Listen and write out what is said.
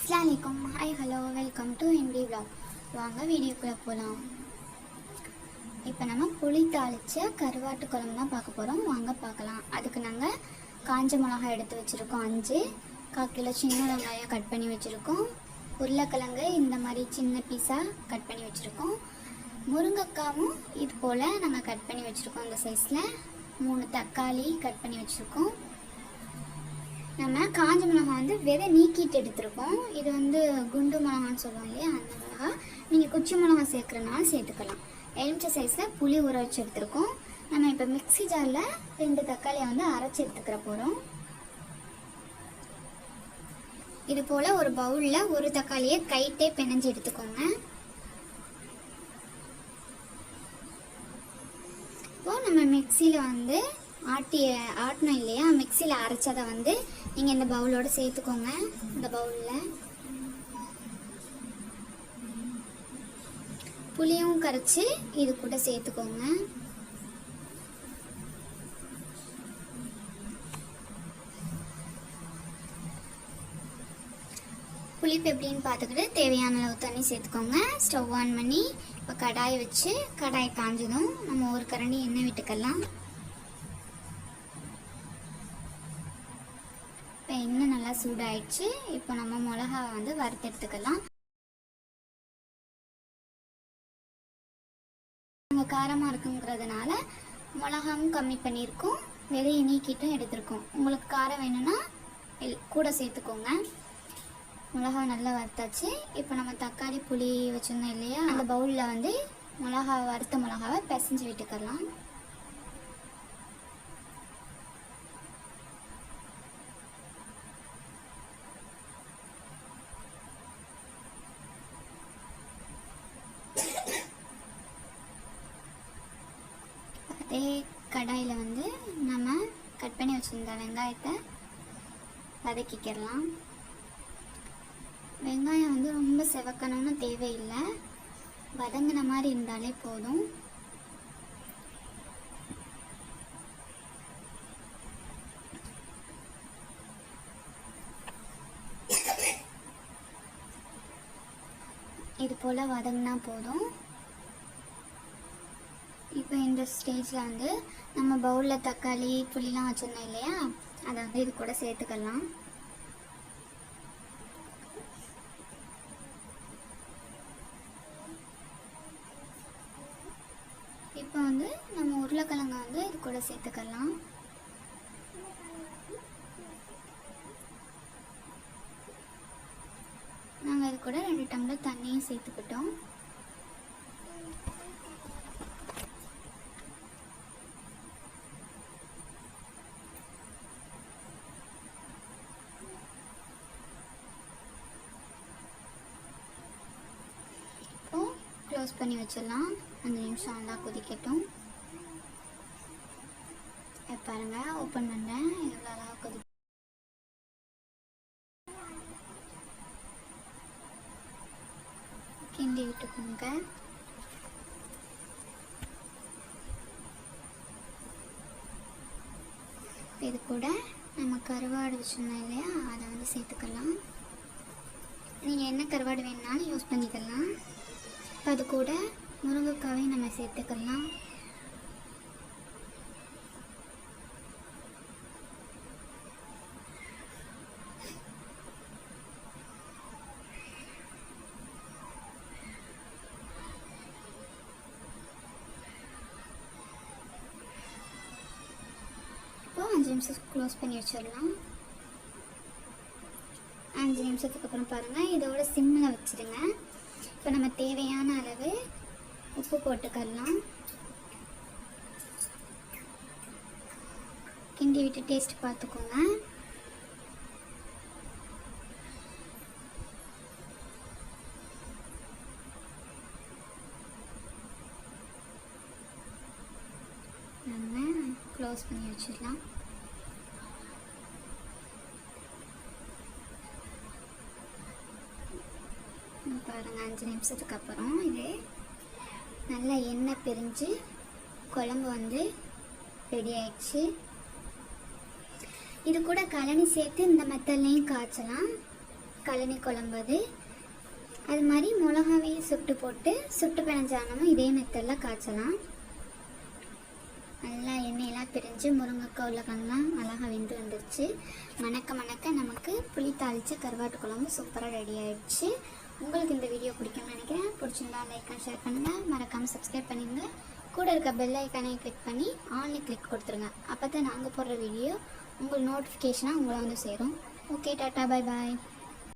அஸ்லாமிக்கும். Hi hello welcome to MD vlog வாங்க வீடியோக்குள்ளே போகலாம் இப்போ நம்ம புளி தாளித்த கருவாட்டு குழம்பு தான் பார்க்க போகிறோம் வாங்க பார்க்கலாம். அதுக்கு நாங்கள் காஞ்ச மிளகாய் எடுத்து வச்சுருக்கோம். அஞ்சு கால் கிலோ சின்ன வெங்காயம் கட் பண்ணி வச்சுருக்கோம். உருளைக்கிழங்கு இந்த மாதிரி சின்ன பீஸாக கட் பண்ணி வச்சுருக்கோம். முருங்கைக்காவும் இது போல் நாங்கள் கட் பண்ணி வச்சுருக்கோம் இந்த சைஸில் மூணு தக்காளி கட் பண்ணி வச்சுருக்கோம். நம்ம காஞ்ச மிளகாய் வந்து விதை நீக்கிட்டு எடுத்திருக்கோம். இது வந்து குண்டு மிளகான்னு சொல்லுவோம் இல்லையா? அந்த மிளகா. நீங்கள் குச்சி மிளகாய் சேர்க்குறனால சேர்த்துக்கலாம். எலுமிச்சை சைஸில் புளி ஊற வச்சு எடுத்துருக்கோம். நம்ம இப்போ மிக்ஸி ஜாரில் ரெண்டு தக்காளியை வந்து அரைச்சி எடுத்துக்கிற போகிறோம் இது போல் ஒரு பவுலில் ஒரு தக்காளியை கைட்டே பிணைஞ்சு எடுத்துக்கோங்க. இப்போ நம்ம மிக்சியில் வந்து ஆட்டிய ஆட்டணும் இல்லையா? மிக்சியில் அரைச்சதை வந்து நீங்கள் இந்த பவுலோடு சேர்த்துக்கோங்க. இந்த பவுலில். புளியும் கரைச்சி இது கூட சேர்த்துக்கோங்க. புளிப்பு எப்படின்னு பார்த்துக்கிட்டு தேவையான அளவு தண்ணி சேர்த்துக்கோங்க. ஸ்டவ் ஆன் பண்ணி இப்போ கடாயை வச்சு கடாய் காஞ்சதும் நம்ம ஒரு கரண்டி எண்ணெய் விட்டுக்கலாம். இப்போ எண்ணெய் நல்லா சூடாயிடுச்சு. இப்போ நம்ம மிளகாவை வந்து வறுத்து எடுத்துக்கலாம் நாங்கள் காரமாக இருக்குங்கிறதுனால மிளகாவும் கம்மி பண்ணியிருக்கோம். வெளியே நீக்கிட்டும் எடுத்திருக்கோம். உங்களுக்கு காரம் வேணும்னா எல்- கூட சேர்த்துக்கோங்க. மிளகா நல்லா வறுத்தாச்சு. இப்போ நம்ம தக்காளி புளி வச்சுருந்தோம் இல்லையா? அந்த பவுலில் வந்து மிளகா வறுத்த மிளகாவை பிசைஞ்சு விட்டுக்கலாம். அதே கடாயில் வந்து நம்ம கட் பண்ணி வச்சுருந்த வெங்காயத்தை வதக்கிக்கிறலாம் வெங்காயம் வந்து ரொம்ப செவக்கணும்னு தேவையில்லை. வதங்கின மாதிரி இருந்தாலே போதும். இது போல் வதங்கினா போதும். இப்போ இந்த ஸ்டேஜில் வந்து நம்ம பவுலில் தக்காளி புளிலாம் வச்சுருந்தோம் இல்லையா? அதை வந்து இது கூட சேர்த்துக்கலாம். இப்போ வந்து நம்ம உருளைக்கிழங்க வந்து இது கூட சேர்த்துக்கலாம். நாங்கள் இது கூட ரெண்டு டம்ளர் தண்ணியும் சேர்த்துக்கிட்டோம் இப்போ க்ளோஸ் பண்ணி வச்சிடலாம். அஞ்சு நிமிஷம் நல்லா கொதிக்கட்டும். பாருங்கள் பாருங்க ஓப்பன் பண்ணுறேன் எவ்வளோ அழகாக கொதி கிண்டி விட்டுக்கோங்க. இது கூட நம்ம கருவாடு வச்சுருந்தோம் இல்லையா? அதை வந்து சேர்த்துக்கலாம். நீங்கள் என்ன கருவாடு வேணுனாலும் யூஸ் பண்ணிக்கலாம். இப்போ அது கூட முருங்கைக்காவையும் நம்ம சேர்த்துக்கலாம். அஞ்சு நிமிஷம் க்ளோஸ் பண்ணி வச்சிடலாம். அஞ்சு நிமிஷத்துக்கு அப்புறம் பாருங்கள் இதோட சிம்மில் வச்சுடுங்க. இப்போ நம்ம தேவையான அளவு உப்பு போட்டுக்கலாம். கிண்டி விட்டு டேஸ்ட் பார்த்துக்கோங்க. நம்ம க்ளோஸ் பண்ணி வச்சிடலாம். பாருங்கள் அஞ்சு நிமிஷத்துக்கு அப்புறம் இது நல்லா எண்ணெய் பிரிஞ்சு குழம்பு வந்து ரெடி ஆயிடுச்சு. இது கூட கழனி சேர்த்து இந்த மெத்தட்லேயும் காய்ச்சலாம். கழனி குழம்பு அது. அது மாதிரி மிளகாவையும் சுட்டு போட்டு சுட்டு பிணைஞ்சானமும் இதே மெத்தடில் காய்ச்சலாம். நல்லா எண்ணெயெல்லாம் பிரிஞ்சு முருங்கைக்காய் உருளைக்கிழங்குலாம் அழகாக வெந்து வந்துருச்சு. மணக்க மணக்க நமக்கு புளி தாளித்த கருவாட்டு குழம்பு சூப்பராக ரெடி ஆயிடுச்சு. உங்களுக்கு இந்த வீடியோ பிடிக்கும்னு நினைக்கிறேன். பிடிச்சிருந்தா லைக் அண்ட் ஷேர் பண்ணுங்கள் மறக்காமல் சப்ஸ்கிரைப் பண்ணிடுங்க. கூட இருக்க பெல் ஐக்கானே கிளிக் பண்ணி ஆன்லைன் கிளிக் கொடுத்துருங்க. அப்போ தான் நாங்கள் போடுற வீடியோ உங்கள் நோட்டிஃபிகேஷனாக உங்களை வந்து சேரும். Okay tata bye bye